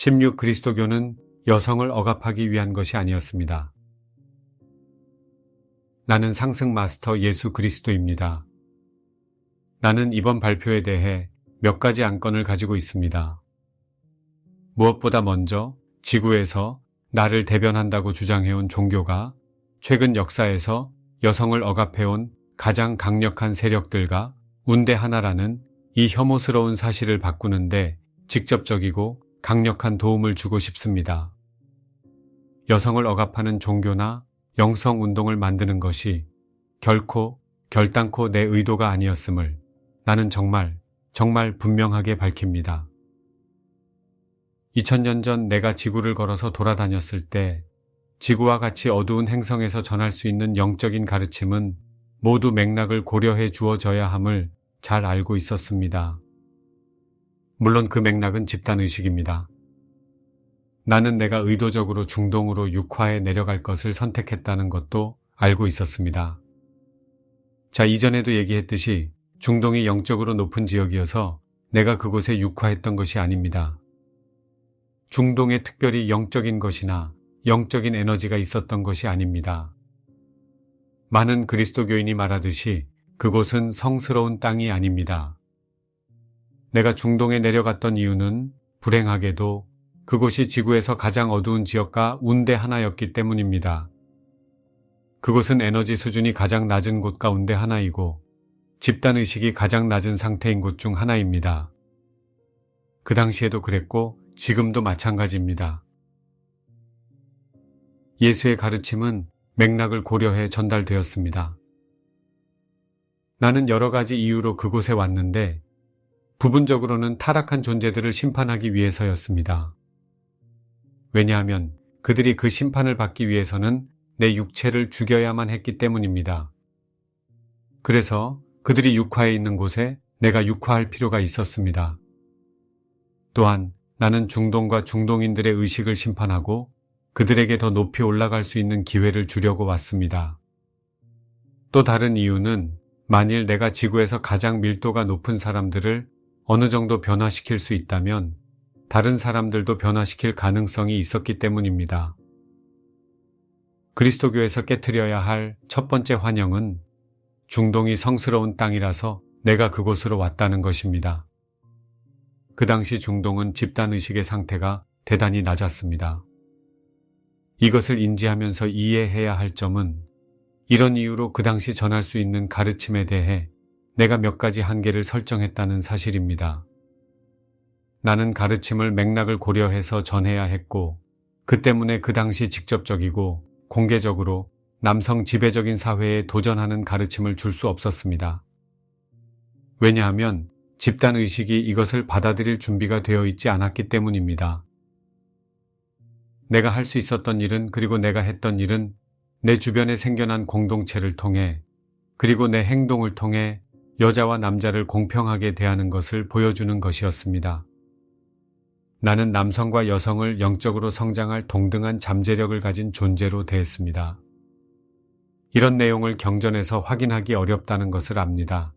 16 그리스도교는 여성을 억압하기 위한 것이 아니었습니다. 나는 상승 마스터 예수 그리스도입니다. 나는 이번 발표에 대해 몇 가지 안건을 가지고 있습니다. 무엇보다 먼저 지구에서 나를 대변한다고 주장해온 종교가 최근 역사에서 여성을 억압해온 가장 강력한 세력들과 운대 하나라는 이 혐오스러운 사실을 바꾸는데 직접적이고 강력한 도움을 주고 싶습니다. 여성을 억압하는 종교나 영성 운동을 만드는 것이 결코 결단코 내 의도가 아니었음을 나는 정말 정말 분명하게 밝힙니다. 2000년 전 내가 지구를 걸어서 돌아다녔을 때 지구와 같이 어두운 행성에서 전할 수 있는 영적인 가르침은 모두 맥락을 고려해 주어져야 함을 잘 알고 있었습니다. 물론 그 맥락은 집단의식입니다. 나는 내가 의도적으로 중동으로 육화에 내려갈 것을 선택했다는 것도 알고 있었습니다. 자, 이전에도 얘기했듯이 중동이 영적으로 높은 지역이어서 내가 그곳에 육화했던 것이 아닙니다. 중동에 특별히 영적인 것이나 영적인 에너지가 있었던 것이 아닙니다. 많은 그리스도교인이 말하듯이 그곳은 성스러운 땅이 아닙니다. 내가 중동에 내려갔던 이유는 불행하게도 그곳이 지구에서 가장 어두운 지역과 운대 하나였기 때문입니다. 그곳은 에너지 수준이 가장 낮은 곳 가운데 하나이고 집단의식이 가장 낮은 상태인 곳 중 하나입니다. 그 당시에도 그랬고 지금도 마찬가지입니다. 예수의 가르침은 맥락을 고려해 전달되었습니다. 나는 여러 가지 이유로 그곳에 왔는데 부분적으로는 타락한 존재들을 심판하기 위해서였습니다. 왜냐하면 그들이 그 심판을 받기 위해서는 내 육체를 죽여야만 했기 때문입니다. 그래서 그들이 육화에 있는 곳에 내가 육화할 필요가 있었습니다. 또한 나는 중동과 중동인들의 의식을 심판하고 그들에게 더 높이 올라갈 수 있는 기회를 주려고 왔습니다. 또 다른 이유는 만일 내가 지구에서 가장 밀도가 높은 사람들을 어느 정도 변화시킬 수 있다면 다른 사람들도 변화시킬 가능성이 있었기 때문입니다. 그리스도교에서 깨뜨려야 할 첫 번째 환영은 중동이 성스러운 땅이라서 내가 그곳으로 왔다는 것입니다. 그 당시 중동은 집단의식의 상태가 대단히 낮았습니다. 이것을 인지하면서 이해해야 할 점은 이런 이유로 그 당시 전할 수 있는 가르침에 대해 내가 몇 가지 한계를 설정했다는 사실입니다. 나는 가르침을 맥락을 고려해서 전해야 했고 그 때문에 그 당시 직접적이고 공개적으로 남성 지배적인 사회에 도전하는 가르침을 줄 수 없었습니다. 왜냐하면 집단 의식이 이것을 받아들일 준비가 되어 있지 않았기 때문입니다. 내가 할 수 있었던 일은 그리고 내가 했던 일은 내 주변에 생겨난 공동체를 통해 그리고 내 행동을 통해 여자와 남자를 공평하게 대하는 것을 보여주는 것이었습니다. 나는 남성과 여성을 영적으로 성장할 동등한 잠재력을 가진 존재로 대했습니다. 이런 내용을 경전에서 확인하기 어렵다는 것을 압니다.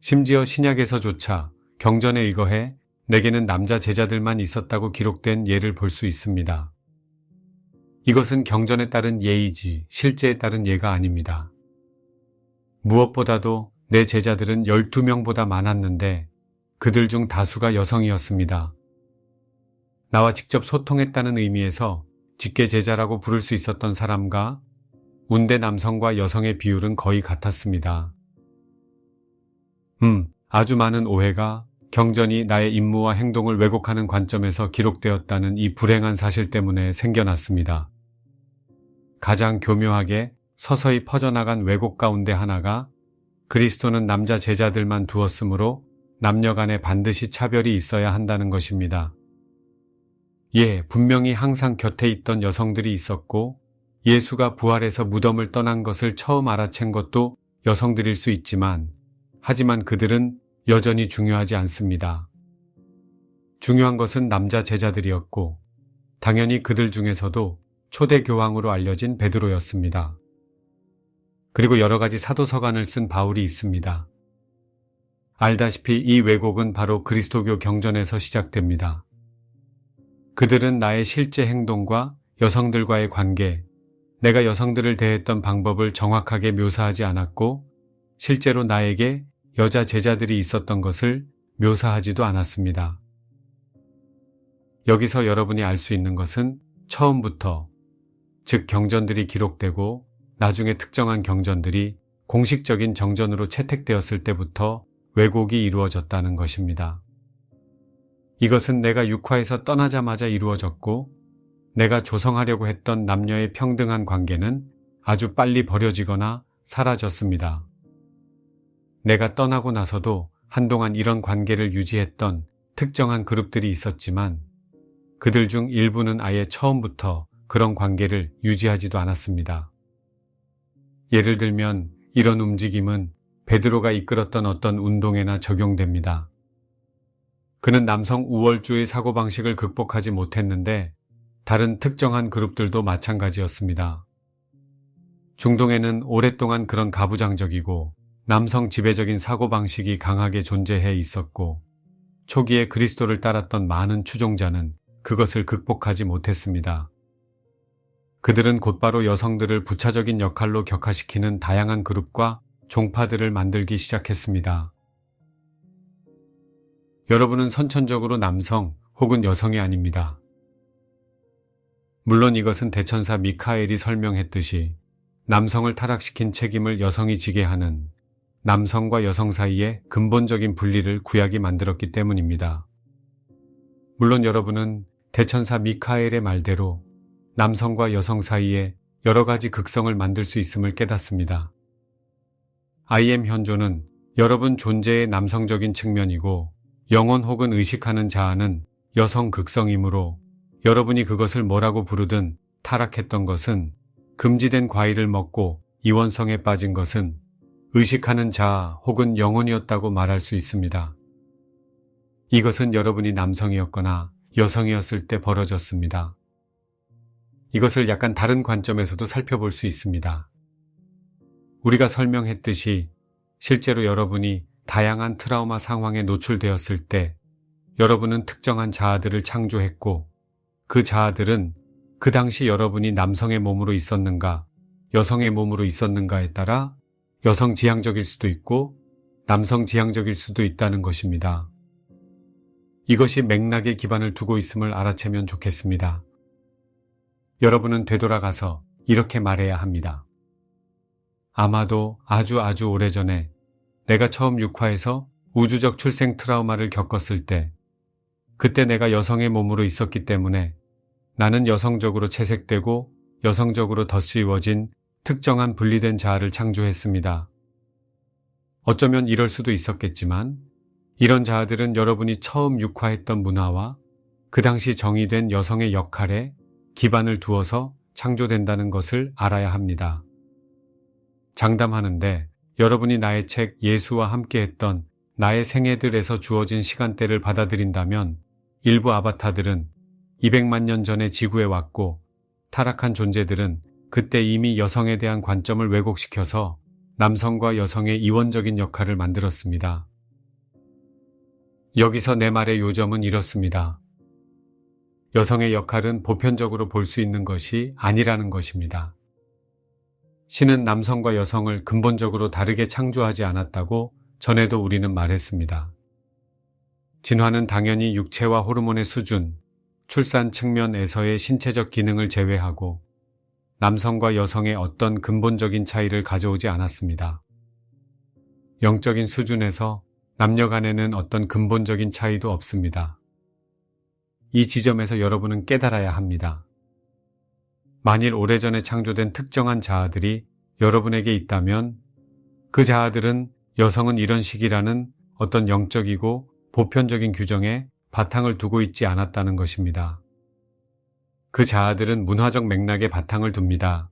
심지어 신약에서조차 경전에 의거해 내게는 남자 제자들만 있었다고 기록된 예를 볼 수 있습니다. 이것은 경전에 따른 예이지 실제에 따른 예가 아닙니다. 무엇보다도 내 제자들은 12명보다 많았는데 그들 중 다수가 여성이었습니다. 나와 직접 소통했다는 의미에서 직계 제자라고 부를 수 있었던 사람과 운대 남성과 여성의 비율은 거의 같았습니다. 음, 아주 많은 오해가 경전이 나의 임무와 행동을 왜곡하는 관점에서 기록되었다는 이 불행한 사실 때문에 생겨났습니다. 가장 교묘하게 서서히 퍼져나간 왜곡 가운데 하나가 그리스도는 남자 제자들만 두었으므로 남녀 간에 반드시 차별이 있어야 한다는 것입니다. 예, 분명히 항상 곁에 있던 여성들이 있었고 예수가 부활해서 무덤을 떠난 것을 처음 알아챈 것도 여성들일 수 있지만 하지만 그들은 여전히 중요하지 않습니다. 중요한 것은 남자 제자들이었고 당연히 그들 중에서도 초대 교황으로 알려진 베드로였습니다. 그리고 여러 가지 사도서관을 쓴 바울이 있습니다. 알다시피 이 왜곡은 바로 그리스도교 경전에서 시작됩니다. 그들은 나의 실제 행동과 여성들과의 관계, 내가 여성들을 대했던 방법을 정확하게 묘사하지 않았고, 실제로 나에게 여자 제자들이 있었던 것을 묘사하지도 않았습니다. 여기서 여러분이 알 수 있는 것은 처음부터, 즉 경전들이 기록되고 나중에 특정한 경전들이 공식적인 정전으로 채택되었을 때부터 왜곡이 이루어졌다는 것입니다. 이것은 내가 육화에서 떠나자마자 이루어졌고 내가 조성하려고 했던 남녀의 평등한 관계는 아주 빨리 버려지거나 사라졌습니다. 내가 떠나고 나서도 한동안 이런 관계를 유지했던 특정한 그룹들이 있었지만 그들 중 일부는 아예 처음부터 그런 관계를 유지하지도 않았습니다. 예를 들면 이런 움직임은 베드로가 이끌었던 어떤 운동에나 적용됩니다. 그는 남성 우월주의 사고방식을 극복하지 못했는데 다른 특정한 그룹들도 마찬가지였습니다. 중동에는 오랫동안 그런 가부장적이고 남성 지배적인 사고방식이 강하게 존재해 있었고 초기에 그리스도를 따랐던 많은 추종자는 그것을 극복하지 못했습니다. 그들은 곧바로 여성들을 부차적인 역할로 격화시키는 다양한 그룹과 종파들을 만들기 시작했습니다. 여러분은 선천적으로 남성 혹은 여성이 아닙니다. 물론 이것은 대천사 미카엘이 설명했듯이 남성을 타락시킨 책임을 여성이 지게 하는 남성과 여성 사이의 근본적인 분리를 구약이 만들었기 때문입니다. 물론 여러분은 대천사 미카엘의 말대로 남성과 여성 사이에 여러 가지 극성을 만들 수 있음을 깨닫습니다. IM 현조는 여러분 존재의 남성적인 측면이고 영혼 혹은 의식하는 자아는 여성 극성이므로 여러분이 그것을 뭐라고 부르든 타락했던 것은 금지된 과일을 먹고 이원성에 빠진 것은 의식하는 자아 혹은 영혼이었다고 말할 수 있습니다. 이것은 여러분이 남성이었거나 여성이었을 때 벌어졌습니다. 이것을 약간 다른 관점에서도 살펴볼 수 있습니다. 우리가 설명했듯이 실제로 여러분이 다양한 트라우마 상황에 노출되었을 때 여러분은 특정한 자아들을 창조했고 그 자아들은 그 당시 여러분이 남성의 몸으로 있었는가, 여성의 몸으로 있었는가에 따라 여성 지향적일 수도 있고 남성 지향적일 수도 있다는 것입니다. 이것이 맥락에 기반을 두고 있음을 알아채면 좋겠습니다. 여러분은 되돌아가서 이렇게 말해야 합니다. 아마도 아주 아주 오래전에 내가 처음 육화에서 우주적 출생 트라우마를 겪었을 때 그때 내가 여성의 몸으로 있었기 때문에 나는 여성적으로 채색되고 여성적으로 덧씌워진 특정한 분리된 자아를 창조했습니다. 어쩌면 이럴 수도 있었겠지만 이런 자아들은 여러분이 처음 육화했던 문화와 그 당시 정의된 여성의 역할에 기반을 두어서 창조된다는 것을 알아야 합니다. 장담하는데 여러분이 나의 책 예수와 함께 했던 나의 생애들에서 주어진 시간대를 받아들인다면 일부 아바타들은 200만 년 전에 지구에 왔고 타락한 존재들은 그때 이미 여성에 대한 관점을 왜곡시켜서 남성과 여성의 이원적인 역할을 만들었습니다. 여기서 내 말의 요점은 이렇습니다. 여성의 역할은 보편적으로 볼 수 있는 것이 아니라는 것입니다. 신은 남성과 여성을 근본적으로 다르게 창조하지 않았다고 전에도 우리는 말했습니다. 진화는 당연히 육체와 호르몬의 수준, 출산 측면에서의 신체적 기능을 제외하고 남성과 여성의 어떤 근본적인 차이를 가져오지 않았습니다. 영적인 수준에서 남녀 간에는 어떤 근본적인 차이도 없습니다. 이 지점에서 여러분은 깨달아야 합니다. 만일 오래전에 창조된 특정한 자아들이 여러분에게 있다면 그 자아들은 여성은 이런 식이라는 어떤 영적이고 보편적인 규정에 바탕을 두고 있지 않았다는 것입니다. 그 자아들은 문화적 맥락에 바탕을 둡니다.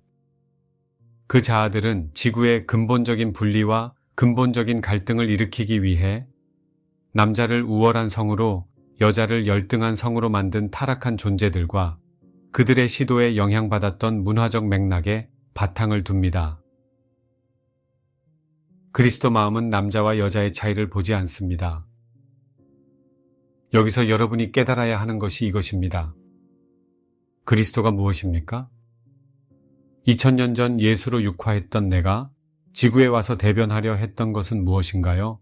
그 자아들은 지구의 근본적인 분리와 근본적인 갈등을 일으키기 위해 남자를 우월한 성으로 여자를 열등한 성으로 만든 타락한 존재들과 그들의 시도에 영향받았던 문화적 맥락에 바탕을 둡니다. 그리스도 마음은 남자와 여자의 차이를 보지 않습니다. 여기서 여러분이 깨달아야 하는 것이 이것입니다. 그리스도가 무엇입니까? 2000년 전 예수로 육화했던 내가 지구에 와서 대변하려 했던 것은 무엇인가요?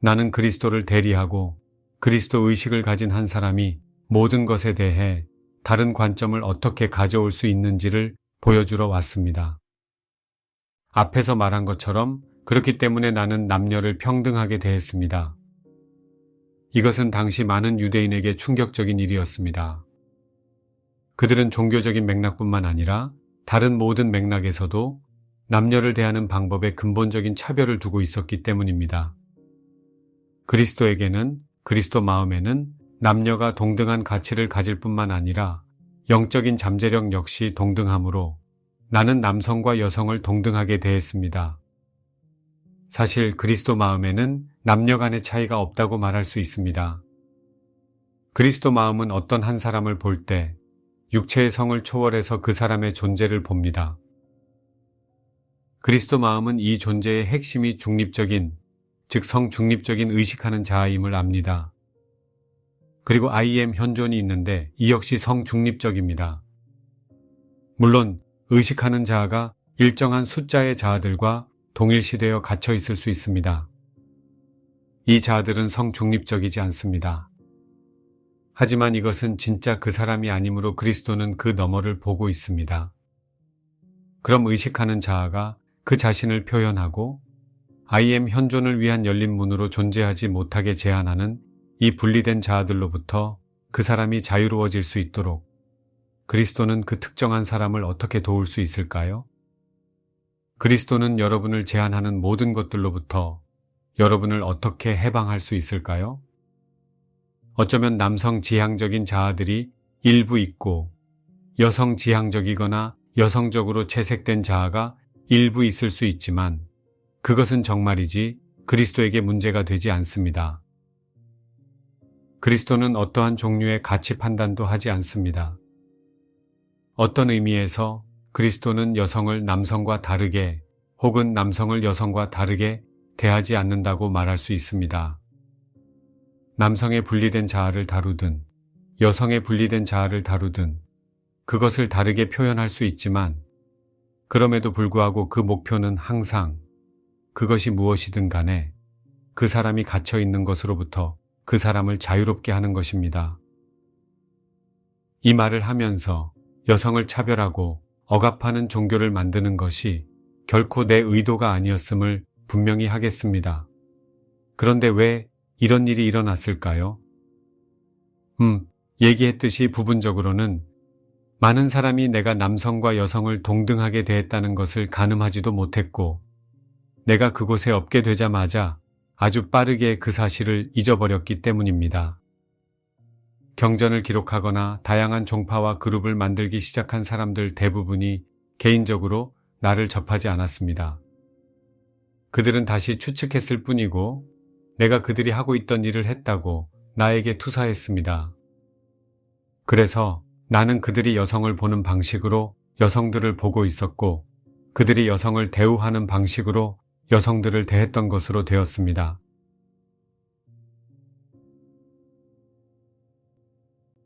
나는 그리스도를 대리하고 그리스도 의식을 가진 한 사람이 모든 것에 대해 다른 관점을 어떻게 가져올 수 있는지를 보여주러 왔습니다. 앞에서 말한 것처럼 그렇기 때문에 나는 남녀를 평등하게 대했습니다. 이것은 당시 많은 유대인에게 충격적인 일이었습니다. 그들은 종교적인 맥락뿐만 아니라 다른 모든 맥락에서도 남녀를 대하는 방법에 근본적인 차별을 두고 있었기 때문입니다. 그리스도에게는 그리스도 마음에는 남녀가 동등한 가치를 가질 뿐만 아니라 영적인 잠재력 역시 동등하므로 나는 남성과 여성을 동등하게 대했습니다. 사실 그리스도 마음에는 남녀 간의 차이가 없다고 말할 수 있습니다. 그리스도 마음은 어떤 한 사람을 볼 때 육체의 성을 초월해서 그 사람의 존재를 봅니다. 그리스도 마음은 이 존재의 핵심이 중립적인, 즉 성중립적인 의식하는 자아임을 압니다. 그리고 IM 현존이 있는데 이 역시 성중립적입니다. 물론 의식하는 자아가 일정한 숫자의 자아들과 동일시되어 갇혀 있을 수 있습니다. 이 자아들은 성중립적이지 않습니다. 하지만 이것은 진짜 그 사람이 아니므로 그리스도는 그 너머를 보고 있습니다. 그럼 의식하는 자아가 그 자신을 표현하고 IM 현존을 위한 열린 문으로 존재하지 못하게 제한하는 이 분리된 자아들로부터 그 사람이 자유로워질 수 있도록 그리스도는 그 특정한 사람을 어떻게 도울 수 있을까요? 그리스도는 여러분을 제한하는 모든 것들로부터 여러분을 어떻게 해방할 수 있을까요? 어쩌면 남성 지향적인 자아들이 일부 있고 여성 지향적이거나 여성적으로 채색된 자아가 일부 있을 수 있지만 그것은 정말이지 그리스도에게 문제가 되지 않습니다. 그리스도는 어떠한 종류의 가치 판단도 하지 않습니다. 어떤 의미에서 그리스도는 여성을 남성과 다르게 혹은 남성을 여성과 다르게 대하지 않는다고 말할 수 있습니다. 남성의 분리된 자아를 다루든 여성의 분리된 자아를 다루든 그것을 다르게 표현할 수 있지만 그럼에도 불구하고 그 목표는 항상 그것이 무엇이든 간에 그 사람이 갇혀 있는 것으로부터 그 사람을 자유롭게 하는 것입니다. 이 말을 하면서 여성을 차별하고 억압하는 종교를 만드는 것이 결코 내 의도가 아니었음을 분명히 하겠습니다. 그런데 왜 이런 일이 일어났을까요? 음, 얘기했듯이 부분적으로는 많은 사람이 내가 남성과 여성을 동등하게 대했다는 것을 가늠하지도 못했고, 내가 그곳에 없게 되자마자 아주 빠르게 그 사실을 잊어버렸기 때문입니다. 경전을 기록하거나 다양한 종파와 그룹을 만들기 시작한 사람들 대부분이 개인적으로 나를 접하지 않았습니다. 그들은 다시 추측했을 뿐이고 내가 그들이 하고 있던 일을 했다고 나에게 투사했습니다. 그래서 나는 그들이 여성을 보는 방식으로 여성들을 보고 있었고 그들이 여성을 대우하는 방식으로 여성들을 대했던 것으로 되었습니다.